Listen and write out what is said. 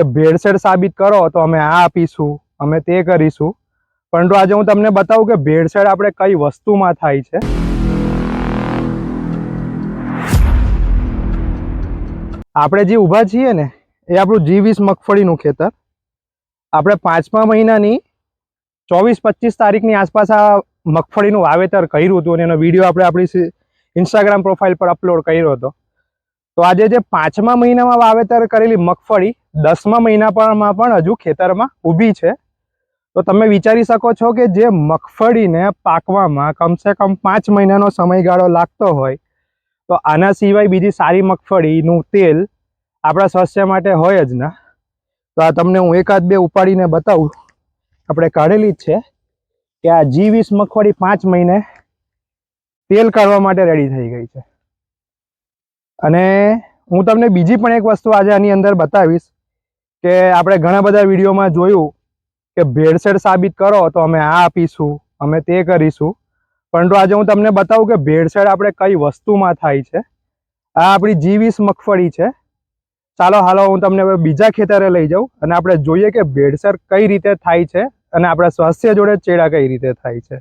કે ભેળસેળ સાબિત કરો તો અમે આ આપીશું, અમે તે કરીશું. પરંતુ આજે હું તમને બતાવું કે ભેળસેળ આપણે કઈ વસ્તુમાં થાય છે. આપણે જે ઊભા છીએ ને, એ આપણું જી વીસ મગફળીનું ખેતર. આપણે પાંચમા મહિનાની ચોવીસ પચીસ તારીખની આસપાસ આ મગફળીનું વાવેતર કર્યું હતું અને એનો વીડિયો આપણે આપણી ઇન્સ્ટાગ્રામ પ્રોફાઇલ પર અપલોડ કર્યો હતો. તો આજે જે પાંચમા મહિનામાં વાવેતર કરેલી મગફળી, દસમા મહિના પરમાં પણ હજુ ખેતરમાં ઊભી છે. તો તમે વિચારી શકો છો કે જે મગફળીને પાકવામાં કમસે કમ પાંચ મહિનાનો સમયગાળો લાગતો હોય, તો આના સિવાય બીજી સારી મગફળીનું તેલ આપણા સ્વાસ્થ્ય માટે હોય જ ના. તો આ તમને હું એકાદ બે ઉપાડીને બતાવું. આપણે કાઢેલી જ છે કે આ જી વીસ મગફળી પાંચ મહિને તેલ કાઢવા માટે રેડી થઈ ગઈ છે. અને હું તમને બીજી પણ એક વસ્તુ આજે આની અંદર બતાવીશ કે આપણે ઘણા બધા વિડીયોમાં જોયું કે ભેળસેળ સાબિત કરો તો અમે આ આપીશું, અમે તે કરીશું. પરંતુ આજે હું તમને બતાવું કે ભેળસેળ આપણે કઈ વસ્તુમાં થાય છે. આ આપણી જીવીસ મગફળી છે. ચાલો, હાલો, હું તમને હવે બીજા ખેતરે લઈ જાઉં અને આપણે જોઈએ કે ભેળસેળ કઈ રીતે થાય છે અને આપણા સ્વાસ્થ્ય જોડે ચેડા કઈ રીતે થાય છે.